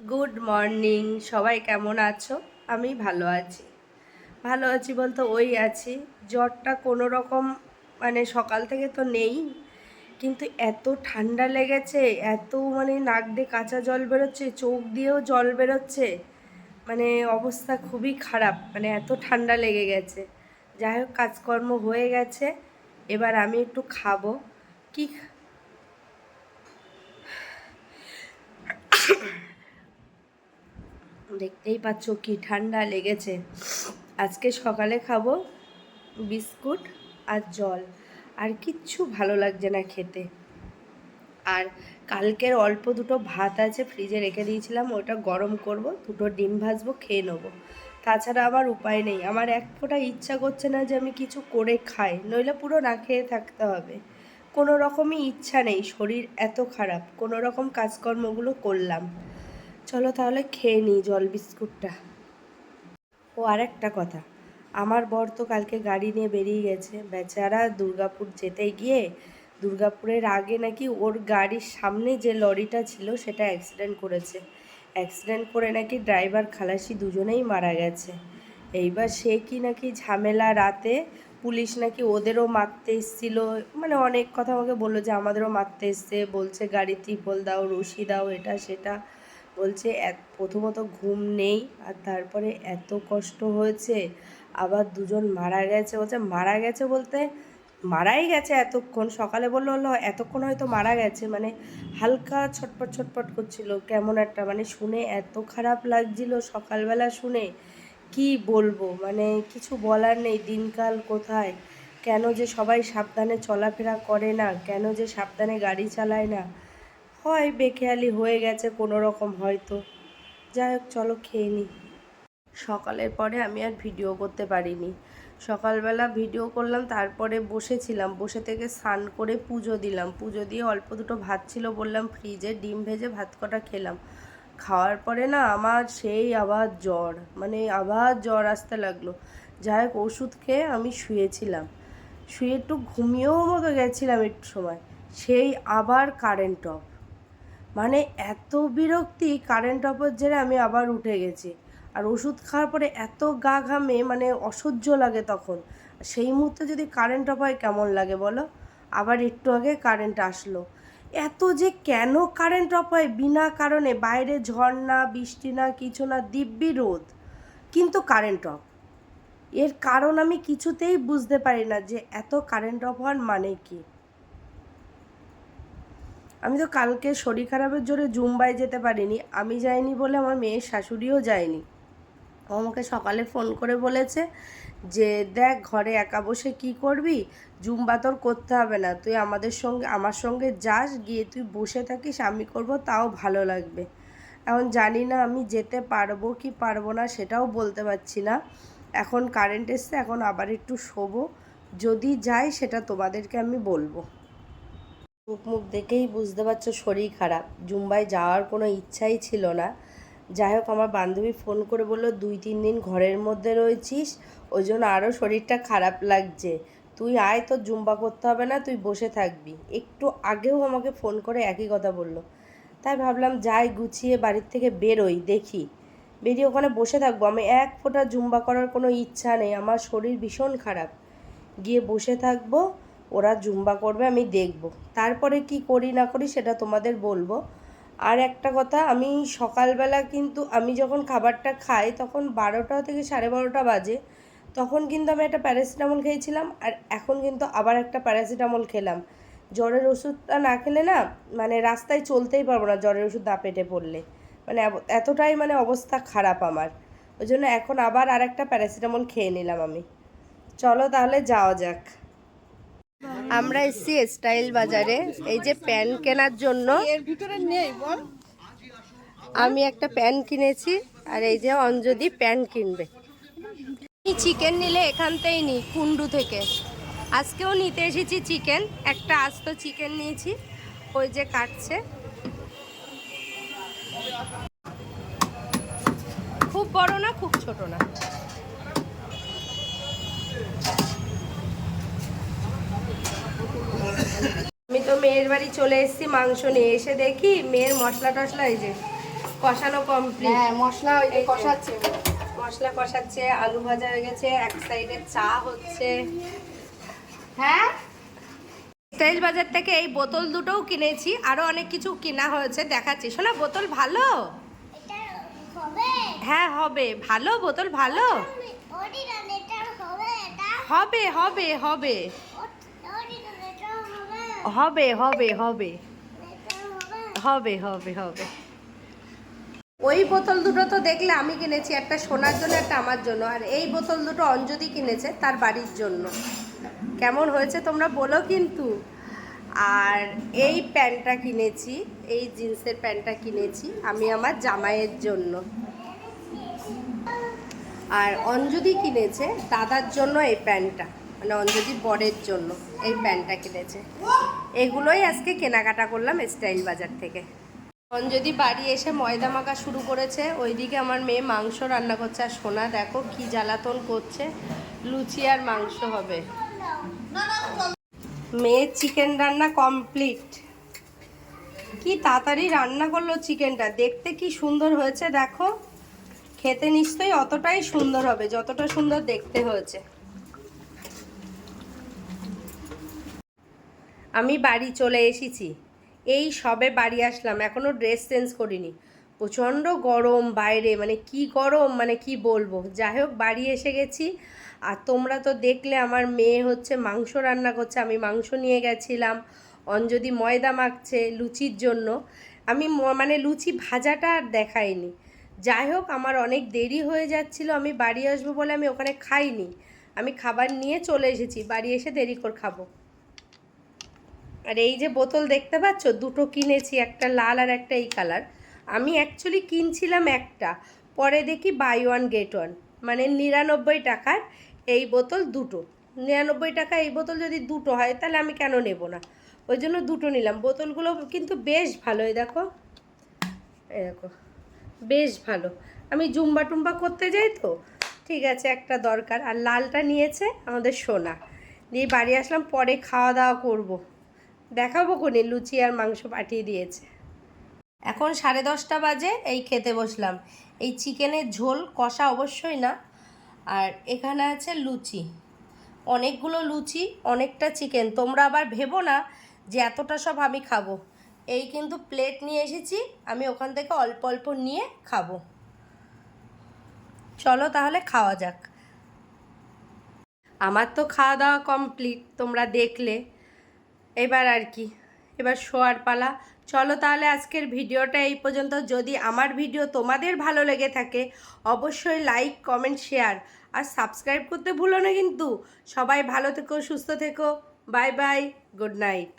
Good morning সবাই কেমন আছো? আমি ভালো আছি। ভালো আছি বলতে ওই আছি। জ্বরটা কোনো রকম মানে সকাল থেকে তো নেই, কিন্তু এত ঠান্ডা লেগেছে, এত মানে নাক দিয়ে কাঁচা জল বেরোচ্ছে, চোখ দিয়েও জল বেরোচ্ছে। মানে অবস্থা খুবই খারাপ মানে এত ঠান্ডা লেগে গেছে। যাই হোক, কাজকর্ম হয়ে গেছে। এবার আমি একটু খাব। কি দেখতেই পাচ্ছ কি ঠান্ডা লেগেছে। আজকে সকালে খাব বিস্কুট আর জল। আর কিচ্ছু ভালো লাগছে না খেতে। আর কালকের অল্প দুটো ভাত আছে, ফ্রিজে রেখে দিয়েছিলাম, ওটা গরম করব, দুটো ডিম ভাজবো, খেয়ে নেব। তাছাড়া আমার উপায় নেই। আমার এক ফোঁটা ইচ্ছা করছে না যে আমি কিছু করে খাই, নইলে পুরো না খেয়ে থাকতে হবে। কোনো রকমই ইচ্ছা নেই, শরীর এত খারাপ, কোনো রকম কাজকর্মগুলো করলাম। চলো তাহলে খেয়ে নিই জল বিস্কুটটা। ও আর একটা কথা। আমার বর তো কালকে গাড়ি নিয়ে বেরিয়ে গেছে। বেচারা দুর্গাপুর যেতে গিয়ে, দুর্গাপুরের আগে নাকি ওর গাড়ির সামনে যে লরিটা ছিল, সেটা অ্যাক্সিডেন্ট করেছে। অ্যাক্সিডেন্ট করে নাকি ড্রাইভার খালাসি দুজনেই মারা গেছে। এইবার সে কি নাকি ঝামেলা রাতে পুলিশ নাকি ওদেরও মারতে এসছিল? মানে অনেক কথা আমাকে বলল যে আমাদেরও মারতে এসছে। বলছে গাড়ি ত্রিপল দাও, রশি দাও, এটা, সেটা। বলছে প্রথমত ঘুম নেই আর তারপরে এত কষ্ট হয়েছে, আবার দুজন মারা গেছে। বলছে, মারা গেছে বলতে মারাই গেছে এতক্ষণ। সকালে বলল হলো এতক্ষণ হয়তো মারা গেছে। মানে হালকা ছটপট ছটপট করছিল, কেমন একটা মানে শুনে এত খারাপ লাগছিল সকালবেলা শুনে। কি বলব মানে কিছু বলার নেই, দিনকাল কোথায়? কেন যে সবাই সাবধানে চলাফেরা করে না, কেন যে সাবধানে গাড়ি চালায় না? হয় বেখেয়ালি হয়ে গেছে কোনো রকম হয়তো। যাই হোক, চলো খেয়ে নিই সকালের পরে আমি আর ভিডিও করতে পারিনি। সকালবেলা ভিডিও করলাম, তারপরে বসেছিলাম। বসে থেকে স্নান করে পুজো দিলাম। পুজো দিয়ে অল্প দুটো ভাত ছিল বললাম, ফ্রিজে ডিম ভেজে ভাত কটা খেলাম। খাওয়ার পরে না আমার সেই আবার জ্বর মানে আবার জ্বর আসতে লাগল। যাই হোক, ওষুধ খেয়ে আমি শুয়েছিলাম। শুয়ে একটু ঘুমিয়েও মতো গেছিলাম একটু সময়। সেই আবার কারেন্ট অফ মানে এত বিরক্তি কারেন্ট অফের জেরে আমি আবার উঠে গেছি। আর ওষুধ খাওয়ার পরে এত গা ঘামে মানে অসহ্য লাগে তখন। সেই মুহূর্তে যদি কারেন্ট অফ হয় কেমন লাগে বলো? আবার একটু আগে কারেন্ট আসলো। এত যে কেন কারেন্ট অফ হয় বিনা কারণে বাইরে ঝড় না বৃষ্টি না, কিছু না, দিব্যি রোদ। কিন্তু কারেন্ট অফ এর কারণ আমি কিছুতেই বুঝতে পারি না যে এত কারেন্ট অফ হওয়ার মানে কী। আমি তো কালকে শরীর খারাপের জোরে জুম্বাই যেতে পারিনি, আমি যাইনি বলে আমার মেয়ের শাশুড়িও যায়নি। ও আমাকে সকালে ফোন করে বলেছে যে, দেখ, ঘরে একা বসে কি করবি? জুম্বা তোর করতে হবে না। তুই আমাদের সঙ্গে, আমার সঙ্গে যাস, গিয়ে তুই বসে থাকিস, আমি করব, তাও ভালো লাগবে। এখন জানি না আমি যেতে পারব কি পারব না, সেটাও বলতে পারছি না। এখন কারেন্ট এসছে, এখন আবার একটু শোবো। যদি যাই, সেটা তোমাদেরকে আমি বলব। মুখ মুখ দেখেই বুঝতে পারছ শরীর খারাপ। জুম্বাই যাওয়ার কোনো ইচ্ছাই ছিল না। যাই হোক, আমার বান্ধবী ফোন করে বলল, দুই, তিন দিন ঘরের মধ্যে রয়েছিস, ওই জন্য আরও শরীরটা খারাপ লাগছে। তুই আয় তো জুম্বা করতে হবে না, তুই বসে থাকবি। একটু আগেও আমাকে ফোন করে একই কথা বলল। তাই ভাবলাম, যাই, গুছিয়ে বাড়ির থেকে বেরোই, দেখি। বেরিয়ে ওখানে বসে থাকব। আমি এক ফোঁটা জুম্বা করার কোনো ইচ্ছা নেই, আমার শরীর ভীষণ খারাপ। গিয়ে বসে থাকব ওরা জুম্বা করবে, আমি দেখব। তারপরে কি করি না করি সেটা তোমাদের বলব। আর একটা কথা, আমি সকালবেলা কিন্তু আমি যখন খাবারটা খাই, তখন বারোটা থেকে সাড়ে বারোটা বাজে, তখন কিন্তু আমি একটা প্যারাসিটামল খেয়েছিলাম, আর এখন কিন্তু আবার একটা প্যারাসিটামল খেলাম। জ্বরের ওষুধটা না খেলে না মানে রাস্তায় চলতেই পারব না জ্বরের ওষুধ না পেটে পড়লে। মানে এতটাই মানে অবস্থা খারাপ আমার। ওই জন্য এখন আবার আর একটা প্যারাসিটামল খেয়ে নিলাম আমি। চলো তাহলে যাওয়া যাক। আমরা এসছি স্টাইল বাজারে। এই যে প্যান কেনার জন্য। নেই আমি একটা প্যান কিনেছি আর এই যে অঞ্জলি প্যান কিনবে। চিকেন নিলে এখানতেই নি কুন্ডু থেকে। আজকেও নিতে এসেছি চিকেন। একটা আস্ত চিকেন নিয়েছি ওই যে কাটছে। খুব বড় না খুব ছোট না আমি তো মেয়ের বাড়ি চলে এসেছি মাংস নিয়ে এসে দেখি মেয়ের মশলা টশলা এই যে কষানো কমপ্লিট হ্যাঁ মশলা ওই যে এই কষাচ্ছে। মশলা কষাচ্ছে আলু ভাজা হয়ে গেছে এক সাইডে চা হচ্ছে। হ্যাঁ? স্টাইল বাজার থেকে এই বোতল দুটোও কিনেছি আরও অনেক কিছু কেনা হয়েছে দেখাচ্ছি। শোনা বোতল ভালো? হ্যাঁ হবে। ভালো? বোতল ভালো? হবে হবে হবে। হবে হবে হবে। হবে হবে হবে। ওই বোতল দুটো তো দেখলে আমি কিনেছি, একটা সোনার জন্য, একটা আমার জন্য। আর এই বোতল দুটো অঞ্জলি কিনেছে তার বাড়ির জন্য। কেমন হয়েছে তোমরা বলো কিন্তু। আর এই প্যান্টটা কিনেছি, এই জিন্সের প্যান্টটা কিনেছি আমি আমার জামাইয়ের জন্য। আর অঞ্জলি কিনেছে দাদার জন্য এই প্যান্টটা। মানে অঞ্জলি বরের জন্য এই প্যান্টটা কিনেছে। এগুলোই আজকে কেনাকাটা করলাম স্টাইল বাজার থেকে। অঞ্জলি বাড়ি এসে ময়দা মাখা শুরু করেছে। ওইদিকে আমার মেয়ে মাংস রান্না করছে। আর সোনা, দেখো কি জ্বালাতন করছে। লুচি আর মাংস হবে। মেয়ের চিকেন রান্না কমপ্লিট। কি তাড়াতাড়ি রান্না করল চিকেনটা? দেখতে কি সুন্দর হয়েছে, দেখো। খেতে নিশ্চয়ই অতটাই সুন্দর হবে, যতটা সুন্দর দেখতে হয়েছে। আমি বাড়ি চলে এসেছি। এই সবে বাড়ি আসলাম এখনও ড্রেস চেঞ্জ করিনি। প্রচণ্ড গরম বাইরে মানে কি গরম মানে কি বলব। যাই হোক, বাড়ি এসে গেছি। আর তোমরা তো দেখলে আমার মেয়ে হচ্ছে মাংস রান্না করছে, আমি মাংস নিয়ে গেছিলাম। অঞ্জলি ময়দা মাখছে লুচির জন্য। আমি মানে লুচি ভাজাটা আর দেখাইনি। যাই হোক, আমার অনেক দেরি হয়ে যাচ্ছিল, আমি বাড়ি আসব বলে আমি ওখানে খাইনি। আমি খাবার নিয়ে চলে এসেছি, বাড়ি এসে দেরি করে খাব। আর এই যে বোতল দেখতে পাচ্ছ, দুটো কিনেছি, একটা লাল আর একটা এই কালার। আমি অ্যাকচুয়ালি কিনছিলাম একটা, পরে দেখি বাই ওয়ান গেট ওয়ান মানে নিরানব্বই টাকার এই বোতল দুটো। নিরানব্বই টাকা এই বোতল যদি দুটো হয়, তাহলে আমি কেন নেব না? ওই জন্য দুটো নিলাম। বোতলগুলো কিন্তু বেশ ভালো, এই দেখো। এই দেখো, বেশ ভালো। আমি জুম্বা টুম্বা করতে যাই তো? ঠিক আছে, একটা দরকার। আর লালটা নিয়েছে আমাদের সোনা। দিয়ে বাড়ি আসলাম, পরে খাওয়া দাওয়া করব। দেখাবো কোনে লুচি আর মাংস পাঠিয়ে দিয়েছে। এখন সাড়ে দশটা বাজে, এই খেতে বসলাম। এই চিকেনের ঝোল কষা অবশ্যই না, আর এখানে আছে লুচি। অনেকগুলো লুচি, অনেকটা চিকেন। তোমরা আবার ভেবো না যে এতটা সব আমি খাব। এই কিন্তু প্লেট নিয়ে এসেছি, আমি ওখান থেকে অল্প অল্প নিয়ে খাব। চলো তাহলে খাওয়া যাক। আমার তো খাওয়া দাওয়া কমপ্লিট, তোমরা দেখলে। এবার আর কি, এবার শোয়ার পালা। চলো তাহলে আজকের ভিডিওটা এই পর্যন্ত। যদি আমার ভিডিও তোমাদের ভালো লেগে থাকে, অবশ্যই লাইক কমেন্ট শেয়ার আর সাবস্ক্রাইব করতে ভুলো না কিন্তু। সবাই ভালো থেকো, সুস্থ থেকো। Bye bye good night